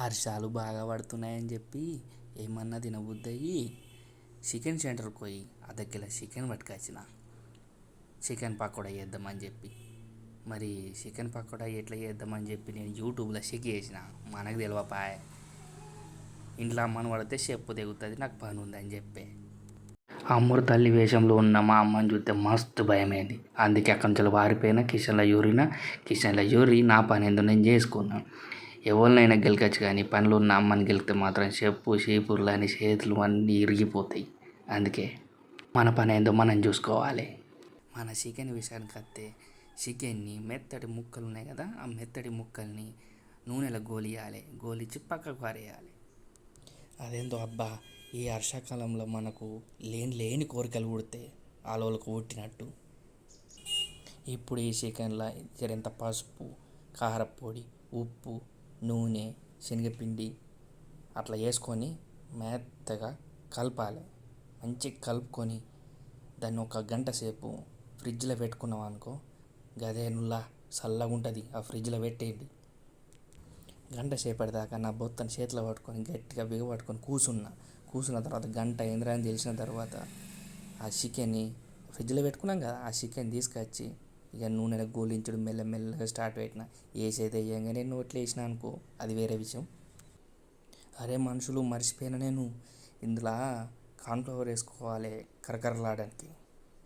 వర్షాలు బాగా పడుతున్నాయని చెప్పి ఏమన్నా తినబుద్దయ్యి చికెన్ సెంటర్కి పోయి అర్ధ కిలో చికెన్ పట్టుకొచ్చిన. చికెన్ పకోడా చేద్దామని చెప్పి. మరి చికెన్ పకోడా ఎట్లా చేద్దామని చెప్పి నేను యూట్యూబ్లో చెక్ చేసిన. మనకు తెలియపాయ ఇంట్లో అమ్మని పడితే చెప్పు తెగుతుంది నాకు పని ఉందని చెప్పి. అమ్మరు తల్లి వేషంలో ఉన్న మా అమ్మని చూస్తే మస్తు భయమైంది. అందుకే అక్కడి నుంచి వారిపోయినా కిచెన్లో యూరిన కిచెన్లో యూరి నా పని ఏందో నేను చేసుకున్నాను ఎవరినైనా గెలకచ్చు కానీ పనులు ఉన్న అమ్మని గెలికితే మాత్రం చెప్పు చేపుర్లు అని చేతులు అన్నీ ఇరిగిపోతాయి. అందుకే మన పని ఏందో మనం చూసుకోవాలి. మన చికెన్ విషయానికి వస్తే చికెన్ని మెత్తటి ముక్కలు ఉన్నాయి కదా ఆ మెత్తటి ముక్కల్ని నూనెలో గోలియాలి. గోలిచ్చి పక్కకు పారేయాలి అదేందో అబ్బా ఈ వర్షాకాలంలో మనకు లేని లేని కోరికలు పుడితే ఆలోలకు పుట్టినట్టు. ఇప్పుడు ఈ చికెన్లో జరింత పసుపు కారపొడి ఉప్పు నూనె శనగపిండి అట్లా వేసుకొని మెత్తగా కలపాలి. మంచిగా కలుపుకొని దాన్ని ఒక గంట సేపు ఫ్రిడ్జ్లో పెట్టుకున్నాం అనుకో గదే నుల్లా చల్లగా ఉంటుంది ఆ ఫ్రిడ్జ్లో పెట్టేయండి. గంట సేపటి దాకా నా బొత్తని చేతిలో పట్టుకొని గట్టిగా బిగపట్టుకొని కూర్చున్నా కూర్చున్న తర్వాత గంట ఏంద్రా అని తెలిసిన తర్వాత ఆ చికెన్ని ఫ్రిడ్జ్లో పెట్టుకున్నాం కదా ఆ చికెన్ తీసుకొచ్చి ఇక నూనెలో గోలించడం మెల్లమెల్లగా స్టార్ట్ పెట్టిన. వేసేది వేయంగానే నోట్లో వేసిన అనుకో అది వేరే విషయం. అరే మనుషులు మర్చిపోయిన నేను. ఇందులో కాన్ఫ్లవర్ వేసుకోవాలి కరకరలాడడానికి.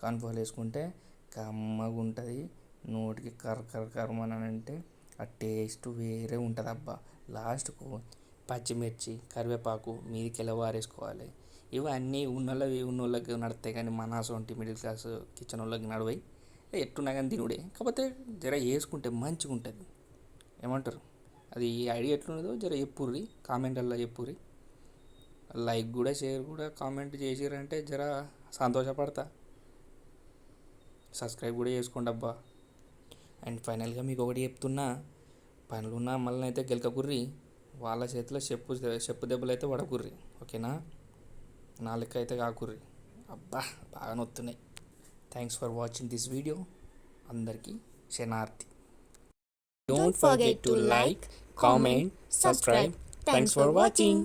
కాన్ఫ్లవర్ వేసుకుంటే కమ్మగా ఉంటుంది. నోటికి కర కరమని అంటే ఆ టేస్ట్ వేరే ఉంటుంది అబ్బా. లాస్ట్కు పచ్చిమిర్చి కరివేపాకు మీదికి వారేసుకోవాలి. ఇవన్నీ ఉన్నోళ్ళవి ఉన్నోళ్ళకి నడుస్తాయి కానీ మన సొంటి మిడిల్ క్లాస్ కిచెన్ వాళ్ళకి నడవాయి ఎట్టున్నా కానీ తినుడే. కాకపోతే జర వేసుకుంటే మంచిగా ఉంటుంది ఏమంటారు? అది ఐడియా ఎట్లున్నదో జర చెప్పుర్రి కామెంట్లలో చెప్పుర్రి. లైక్ కూడా షేర్ కూడా కామెంట్ చేసిరంటే జర సంతోషపడతా. సబ్స్క్రైబ్ కూడా చేసుకోండి అబ్బా. అండ్ ఫైనల్గా మీకు ఒకటి చెప్తున్నా. పనులున్న మళ్ళీ అయితే గెలకకుర్రి. వాళ్ళ చేతిలో చెప్పు చెప్పు దెబ్బలు అయితే పడకుర్రి. ఓకేనా? నా లెక్క అయితే కాకుర్రి. అబ్బా బాగా నొత్తున్నాయి. Thanks for watching this video అందరికీ శనార్థి Don't forget to like, comment, subscribe. Thanks for watching.